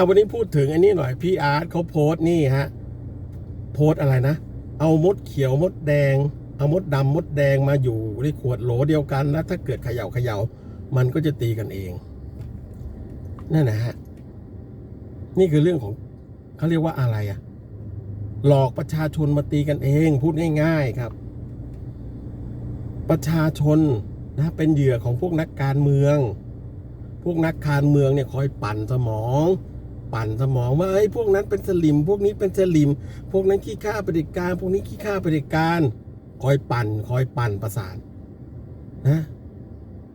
เอาวันนี้พูดถึงอันนี้หน่อยพี่อาร์ตเขาโพสต์นี่ฮะโพสต์อะไรนะ เอามดเขียวมดแดง เอามดดำมดแดงมาอยู่ในขวดโหลเดียวกันแล้วถ้าเกิดเขย่าเขย่ามันก็จะตีกันเองนั่นนะฮะนี่คือเรื่องของเขาเรียกว่าอะไรอะหลอกประชาชนมาตีกันเอง พูดง่ายๆครับ ประชาชนนะเป็นเหยื่อของพวกนักการเมือง พวกนักการเมืองเนี่ยคอยปั่นสมอง ปั่นสมองว่าไอ้พวกนั้นเป็นสลิม พวกนี้เป็นสลิม พวกนั้นขี้ข้าปฏิการ พวกนี้ขี้ข้าปฏิการคอยปั่นคอยปั่นประสานนะ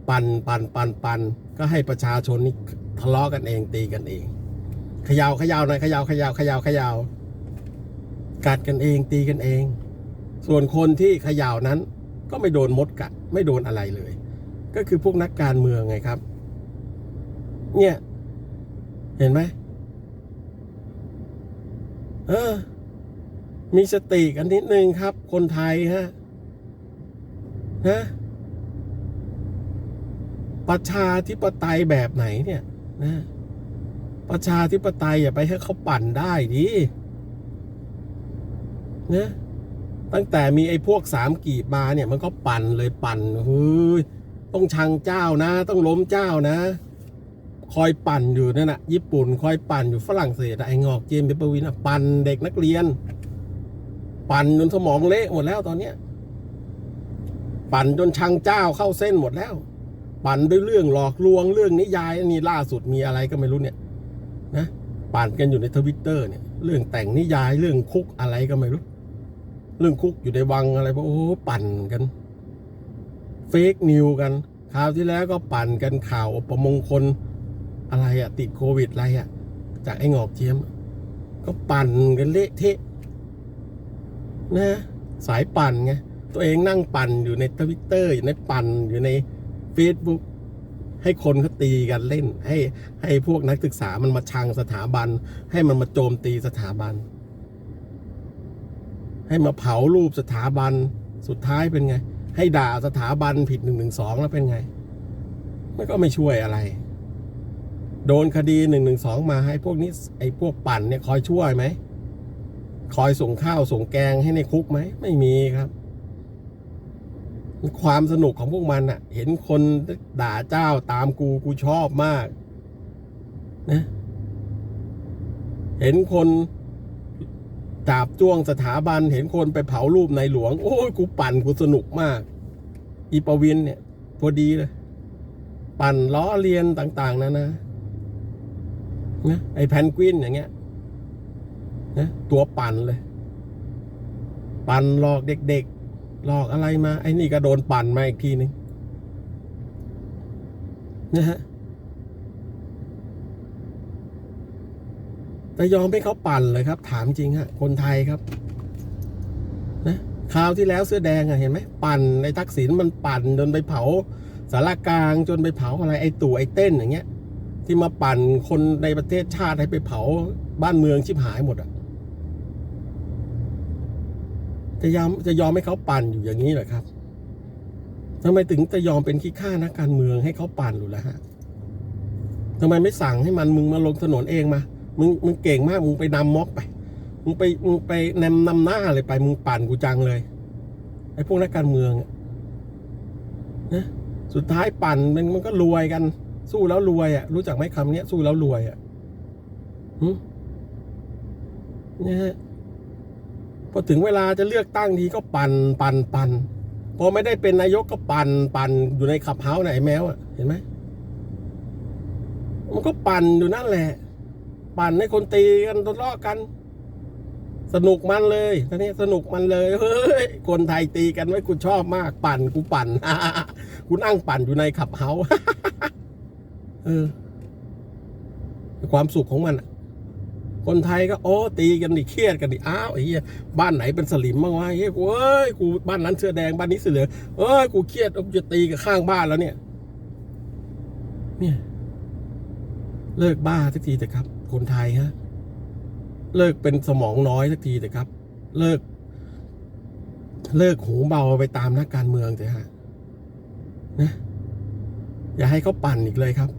ปั่นปั่นปั่นปั่นก็ให้ประชาชนนี่ทะเลาะกันเองตีกันเองขยาวขยาวหน่อยขยาวขยาวขยาวขยาวกัดกันเองตีกันเอง ส่วนคนที่ขยาวนั้น ก็ไม่โดนมดกัด ไม่โดนอะไรเลย ก็คือพวกนักการเมืองไงครับ เนี่ย เห็นไหม เออ มีสติกันนิดนึงครับ คนไทยฮะนะประชาธิปไตยแบบไหนเนี่ย นะ ประชาธิปไตยอย่าไปให้เขาปั่นได้ดินะตั้งแต่มีไอ้พวกสามกีบมาเนี่ย มันก็ปั่นเลยปั่นเฮ้ยต้องชังเจ้านะ ต้องล้มเจ้านะ คอยปั่นอยู่นั่นน่ะ ญี่ปุ่นคอยปั่นอยู่ฝรั่งเศสไอ้งอกเจมส์เบเปอร์วินอะปั่นเด็กนักเรียน ปั่นจนสมองเละหมดแล้วตอนเนี้ย ปั่นจนชังเจ้าเข้าเส้นหมดแล้ว ปั่นด้วยเรื่องหลอกลวงเรื่องนิยายนี่ล่าสุดมีอะไรก็ไม่รู้เนี่ย นะปั่นกันอยู่ในทวิตเตอร์เนี่ย เรื่องแต่งนิยายเรื่องคุกอะไรก็ไม่รู้ เรื่องคุกอยู่ในวังอะไรโอ้ปั่นกันเฟกนิวกันคราวที่แล้วก็ปั่นกันข่าวประมงคล อะไรอะติดโควิดอะไรอะจากไอ้งอกเจียม ก็ปั่นกันเละเทะนะสายปั่นไงตัวเองนั่งปั่นอยู่ในทวิตเตอร์อยู่ในปั่นอยู่ใน Facebook ให้คนเขาตีกันเล่น ให้ให้พวกนักศึกษามันมาชังสถาบัน ให้มันมาโจมตีสถาบัน ให้มาเผารูปสถาบันสุดท้ายเป็นไง ให้ด่าสถาบันผิดหนึ่งหนึ่งสองแล้วเป็นไง มันก็ไม่ช่วยอะไร โดนคดีหนึ่งหนึ่งสองมาให้พวกนี้ไอ้พวกปั่นเนี่ยคอยช่วยไหม คอยส่งข้าวส่งแกงให้ในคุกไหม ไม่มีครับ ความสนุกของพวกมันอะเห็นคนด่าเจ้าตามกูกูชอบมาก นะ เห็นคนจาบจ้วงสถาบันเห็นคนไปเผารูปในหลวง โอ้ยกูปั่นกูสนุกมาก อีปวินเนี่ย พอดีเลย ปั่นล้อเลียนต่าง ๆนะนะ นะไอแพนกวินอย่างเงี้ยนะตัวปั่นเลย ปั่นหลอกเด็กๆหลอกอะไรมา ไอ้นี่ก็โดนปั่นมาอีกทีนึงนะฮะแต่ยอมให้เขาปั่นเลยครับ ถามจริงฮะคนไทยครับ นะคราวที่แล้วเสื้อแดงอะเห็นไหมปั่นไอ้ทักษิณมันปั่นจนไปเผาสารกลางจนไปเผาอะไรไอ้ตู่ไอ้เต้นอย่างเงี้ย ที่มาปั่นคนในประเทศชาติให้ไปเผาบ้านเมืองชิบหายหมดอะจะยอมจะยอมให้เขาปั่นอยู่อย่างนี้เหรอครับทำไมถึงจะยอมเป็นขี้ข้านักการเมืองให้เขาปั่นอยู่ล้วฮะทำไมไม่สั่งให้มันมึงมาลงถนนเองมา มึงมึงเก่งมากมึงไปนำม็อบไป มึงไปมึงไปนำนำหน้าเลยไป มึงปั่นกูจังเลยไอ้พวกนักการเมืองนะสุดท้ายปั่นมันมันก็รวยกัน สู้แล้วรวยอะ รู้จักไหมคำเนี้ยสู้แล้วรวยอะหึเนี่ยฮะพอถึงเวลาจะเลือกตั้งทีก็ปั่นปั่นปั่นพอไม่ได้เป็นนายกก็ปั่นปั่นอยู่ในขับเฮาส์ไหนแมวอะเห็นไหมมันก็ปั่นอยู่นั่นแหละ ปั่นให้คนตีกันทะเลาะกัน สนุกมันเลยตอนนี้สนุกมันเลยเฮ้ยคนไทยตีกันไว้กูชอบมาก ปั่นกูปั่นกูนั่งปั่นอยู่ในขับเฮาส์ เออ ความสุขของมันคนไทยก็โอ้ตีกันดิเครียดกันดิอ้าวไอ้เหี้ยบ้านไหนเป็นสลิมบ้างวะเฮ้ยเอ้ยกูบ้านนั้นเสื้อแดงบ้านนี้เสื้อเหลืองเอ้ยกูเครียดกูจะตีกับข้างบ้านแล้วเนี่ย เนี่ย เลิกบ้าสักทีเถอะครับ คนไทยฮะเลิกเป็นสมองน้อยสักทีเถอะครับ เลิก เลิกหูเบาไปตามนักการเมืองเถอะฮะนะอย่าให้เขาปั่นอีกเลยครับ